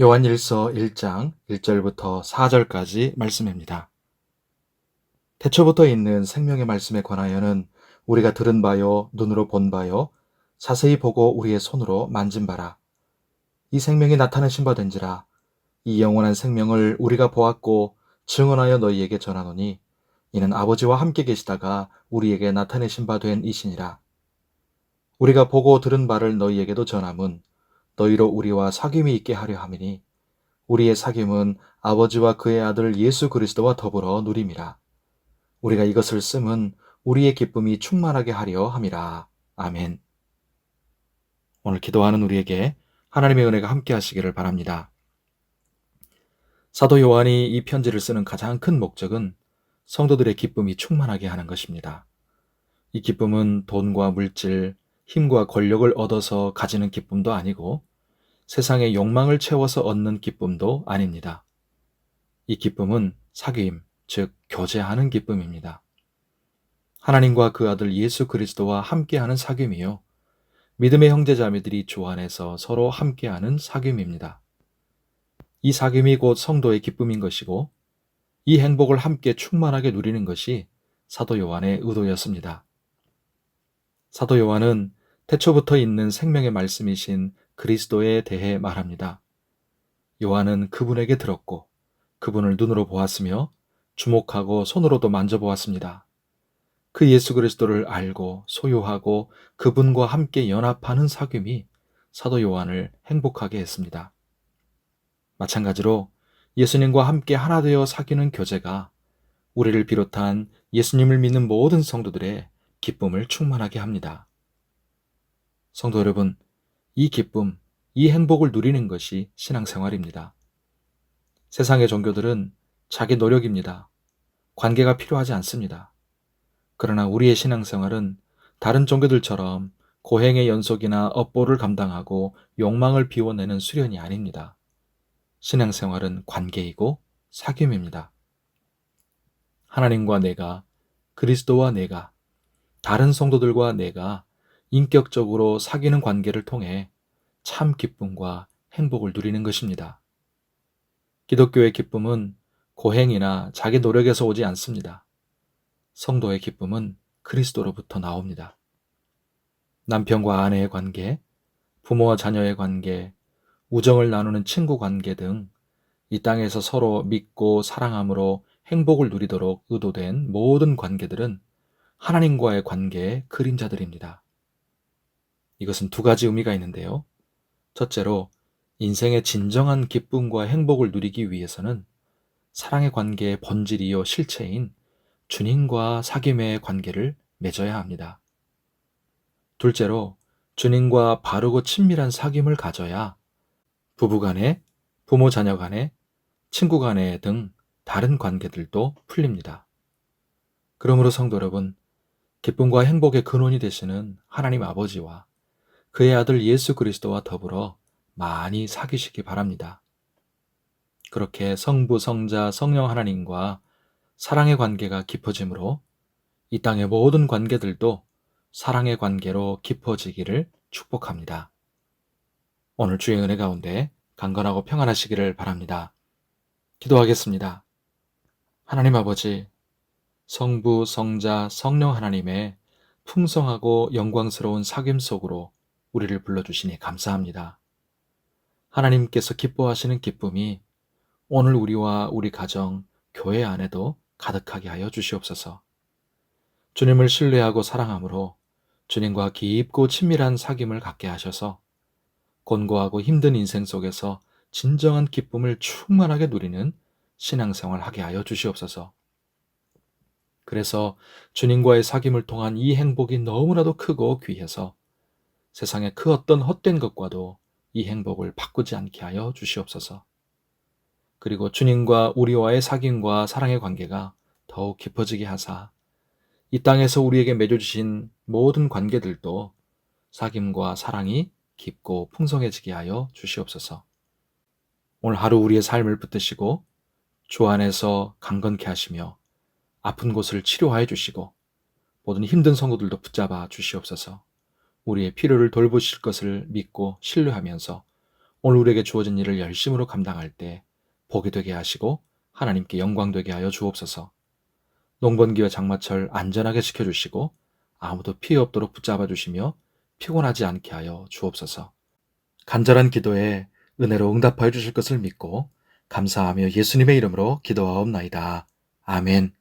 요한일서 1장 1절부터 4절까지 말씀입니다. 태초부터 있는 생명의 말씀에 관하여는 우리가 들은 바요, 눈으로 본 바요, 자세히 보고 우리의 손으로 만진 바라. 이 생명이 나타내신 바 된지라. 이 영원한 생명을 우리가 보았고 증언하여 너희에게 전하노니 이는 아버지와 함께 계시다가 우리에게 나타내신 바 된 이시니라. 우리가 보고 들은 바를 너희에게도 전함은 너희로 우리와 사귐이 있게 하려 함이니 우리의 사귐은 아버지와 그의 아들 예수 그리스도와 더불어 누림이라. 우리가 이것을 쓰면 우리의 기쁨이 충만하게 하려 함이라. 아멘. 오늘 기도하는 우리에게 하나님의 은혜가 함께 하시기를 바랍니다. 사도 요한이 이 편지를 쓰는 가장 큰 목적은 성도들의 기쁨이 충만하게 하는 것입니다. 이 기쁨은 돈과 물질, 힘과 권력을 얻어서 가지는 기쁨도 아니고 세상의 욕망을 채워서 얻는 기쁨도 아닙니다. 이 기쁨은 사귐, 즉 교제하는 기쁨입니다. 하나님과 그 아들 예수 그리스도와 함께하는 사귐이요. 믿음의 형제자매들이 주 안에서 서로 함께하는 사귐입니다. 이 사귐이 곧 성도의 기쁨인 것이고 이 행복을 함께 충만하게 누리는 것이 사도 요한의 의도였습니다. 사도 요한은 태초부터 있는 생명의 말씀이신 그리스도에 대해 말합니다. 요한은 그분에게 들었고 그분을 눈으로 보았으며 주목하고 손으로도 만져보았습니다. 그 예수 그리스도를 알고 소유하고 그분과 함께 연합하는 사귐이 사도 요한을 행복하게 했습니다. 마찬가지로 예수님과 함께 하나 되어 사귀는 교제가 우리를 비롯한 예수님을 믿는 모든 성도들의 기쁨을 충만하게 합니다. 성도 여러분, 이 기쁨, 이 행복을 누리는 것이 신앙생활입니다. 세상의 종교들은 자기 노력입니다. 관계가 필요하지 않습니다. 그러나 우리의 신앙생활은 다른 종교들처럼 고행의 연속이나 업보를 감당하고 욕망을 비워내는 수련이 아닙니다. 신앙생활은 관계이고 사귐입니다. 하나님과 내가, 그리스도와 내가, 다른 성도들과 내가 인격적으로 사귀는 관계를 통해 참 기쁨과 행복을 누리는 것입니다. 기독교의 기쁨은 고행이나 자기 노력에서 오지 않습니다. 성도의 기쁨은 그리스도로부터 나옵니다. 남편과 아내의 관계, 부모와 자녀의 관계, 우정을 나누는 친구 관계 등 이 땅에서 서로 믿고 사랑함으로 행복을 누리도록 의도된 모든 관계들은 하나님과의 관계의 그림자들입니다. 이것은 두 가지 의미가 있는데요. 첫째로 인생의 진정한 기쁨과 행복을 누리기 위해서는 사랑의 관계의 본질이요 실체인 주님과 사귐의 관계를 맺어야 합니다. 둘째로 주님과 바르고 친밀한 사귐을 가져야 부부 간에, 부모 자녀 간에, 친구 간에 등 다른 관계들도 풀립니다. 그러므로 성도 여러분, 기쁨과 행복의 근원이 되시는 하나님 아버지와 그의 아들 예수 그리스도와 더불어 많이 사귀시기 바랍니다. 그렇게 성부, 성자, 성령 하나님과 사랑의 관계가 깊어지므로 이 땅의 모든 관계들도 사랑의 관계로 깊어지기를 축복합니다. 오늘 주의 은혜 가운데 강건하고 평안하시기를 바랍니다. 기도하겠습니다. 하나님 아버지, 성부, 성자, 성령 하나님의 풍성하고 영광스러운 사귐 속으로 우리를 불러주시니 감사합니다. 하나님께서 기뻐하시는 기쁨이 오늘 우리와 우리 가정, 교회 안에도 가득하게 하여 주시옵소서. 주님을 신뢰하고 사랑함으로 주님과 깊고 친밀한 사귐을 갖게 하셔서 곤고하고 힘든 인생 속에서 진정한 기쁨을 충만하게 누리는 신앙생활 하게 하여 주시옵소서. 그래서 주님과의 사귐을 통한 이 행복이 너무나도 크고 귀해서 세상의 그 어떤 헛된 것과도 이 행복을 바꾸지 않게 하여 주시옵소서. 그리고 주님과 우리와의 사귐과 사랑의 관계가 더욱 깊어지게 하사 이 땅에서 우리에게 맺어주신 모든 관계들도 사귐과 사랑이 깊고 풍성해지게 하여 주시옵소서. 오늘 하루 우리의 삶을 붙드시고 주 안에서 강건케 하시며 아픈 곳을 치료하여 주시고 모든 힘든 성도들도 붙잡아 주시옵소서. 우리의 필요를 돌보실 것을 믿고 신뢰하면서 오늘 우리에게 주어진 일을 열심으로 감당할 때 복이 되게 하시고 하나님께 영광 되게 하여 주옵소서. 농번기와 장마철 안전하게 지켜주시고 아무도 피해 없도록 붙잡아 주시며 피곤하지 않게 하여 주옵소서. 간절한 기도에 은혜로 응답하여 주실 것을 믿고 감사하며 예수님의 이름으로 기도하옵나이다. 아멘.